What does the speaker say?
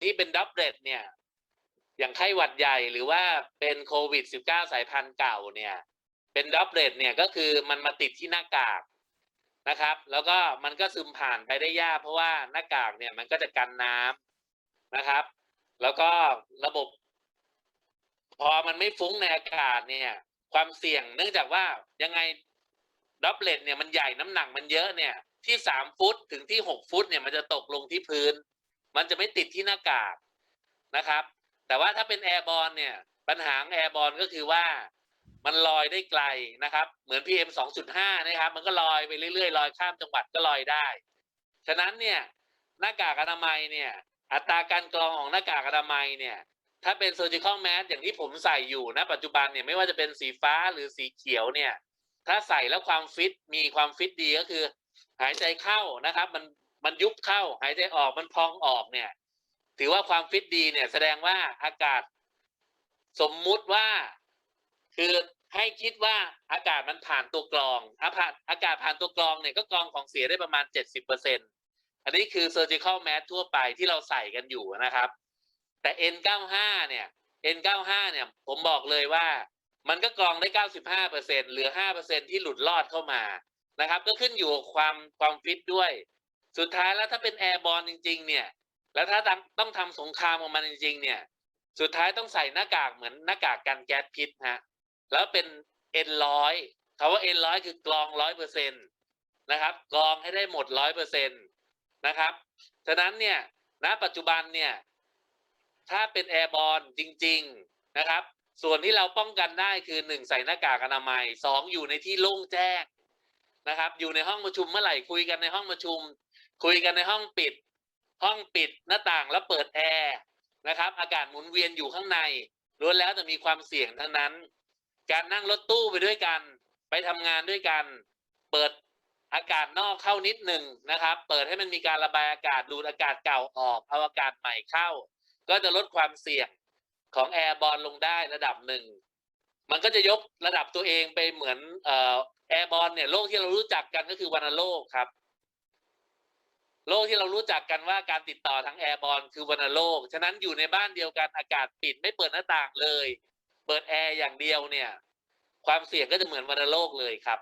ที่เป็นดับเบิลเนี่ย อย่างไข้หวัดใหญ่หรือว่าเป็นโควิด -19 สายพันธุ์เก่าเนี่ย เป็นดับเบิลเนี่ยก็คือมันมาติดที่หน้ากากนะครับ แล้วก็มันก็ซึมผ่านไปได้ยากเพราะว่าหน้ากากเนี่ยมันก็จะกันน้ำนะครับ แล้วก็ระบบ พอมันไม่ฟุ้งในอากาศเนี่ย ความเสี่ยงเนื่องจากว่ายังไงดับเบิลเนี่ยมันใหญ่น้ำหนักมันเยอะเนี่ยที่สามฟุตถึงที่หกฟุตเนี่ยมันจะตกลงที่พื้น มันจะไม่ติดที่หน้ากากนะครับ แต่ว่าถ้าเป็นแอร์บอลเนี่ย ปัญหาแอร์บอลก็คือว่ามันลอยได้ไกลนะครับ เหมือน PM 2.5 นะครับ มันก็ลอยไปเรื่อยๆ ลอยข้ามจังหวัดก็ลอยได้ ฉะนั้นเนี่ยหน้ากากอนามัยเนี่ย อัตราการกรองของหน้ากากอนามัยเนี่ย ถ้าเป็น surgical mask อย่างที่ผมใส่อยู่นะปัจจุบันเนี่ยไม่ว่าจะเป็นสีฟ้าหรือสีเขียวเนี่ย ถ้าใส่แล้วความฟิตมีความฟิตดีก็คือ หายใจเข้านะครับ มัน มันยุบเข้าหายใจออกมันพองออกเนี่ย ถือว่าความฟิตดีเนี่ย แสดงว่าอากาศสมมุติว่าคือให้คิดว่าอากาศมันผ่านตัวกรองอาผ่านอากาศผ่านตัวกรองเนี่ยก็กรองของเสียได้ประมาณเจ็ดสิบเปอร์เซ็นอันนี้คือ surgical mask ทั่วไปที่เราใส่กันอยู่นะครับ แต่ N95 เนี่ย N95 เนี่ย ผมบอกเลยว่า มันก็กรองได้ 95เปอร์เซ็นเหลือ5เปอร์เซ็นที่หลุดรอดเข้ามานะครับ ก็ขึ้นอยู่กับความความฟิตด้วย สุดท้ายแล้วถ้าเป็นแอร์บอลจริง ๆ เนี่ย แล้วถ้าต้องต้องทำสงครามของมันจริง ๆ เนี่ย สุดท้ายต้องใส่หน้ากากเหมือนหน้ากากกันแก๊สพิษฮะแล้วเป็น N100 คำว่า N100 คือกรองร้อยเปอร์เซ็นตนะครับกรองให้ได้หมดร้อยเปอร์เซ็นตนะครับฉะนั้นเนี่ยณปัจจุบันเนี่ย ถ้าเป็นแอร์บอลจริง ๆนะครับ ส่วนที่เราป้องกันได้คือหนึ่งใส่หน้ากากอนามัยสองอยู่ในที่โล่งแจ้งนะครับ อยู่ในห้องประชุมเมื่อไหร่คุยกันในห้องประชุม คุยกันในห้องปิด ห้องปิดหน้าต่างแล้วเปิดแอร์นะครับ อากาศหมุนเวียนอยู่ข้างในล้วนแล้วจะมีความเสี่ยงทั้งนั้น การนั่งรถตู้ไปด้วยกัน ไปทำงานด้วยกัน เปิดอากาศนอกเข้านิดหนึ่งนะครับ เปิดให้มันมีการระบายอากาศดูดอากาศเก่าออกเอาอากาศใหม่เข้า ก็จะลดความเสี่ยงของแอร์บอลลงได้ระดับหนึ่ง มันก็จะยกระดับตัวเองไปเหมือนเอ่อแอร์บอลเนี่ยโรคที่เรารู้จักกันก็คือวัณโรคครับ โรคที่เรารู้จักกันว่าการติดต่อทางแอร์บอลคือวัณโรค ฉะนั้นอยู่ในบ้านเดียวกันอากาศปิดไม่เปิดหน้าต่างเลย เปิดแอร์อย่างเดียวเนี่ย ความเสี่ยงก็จะเหมือนวัณโรคเลยครับ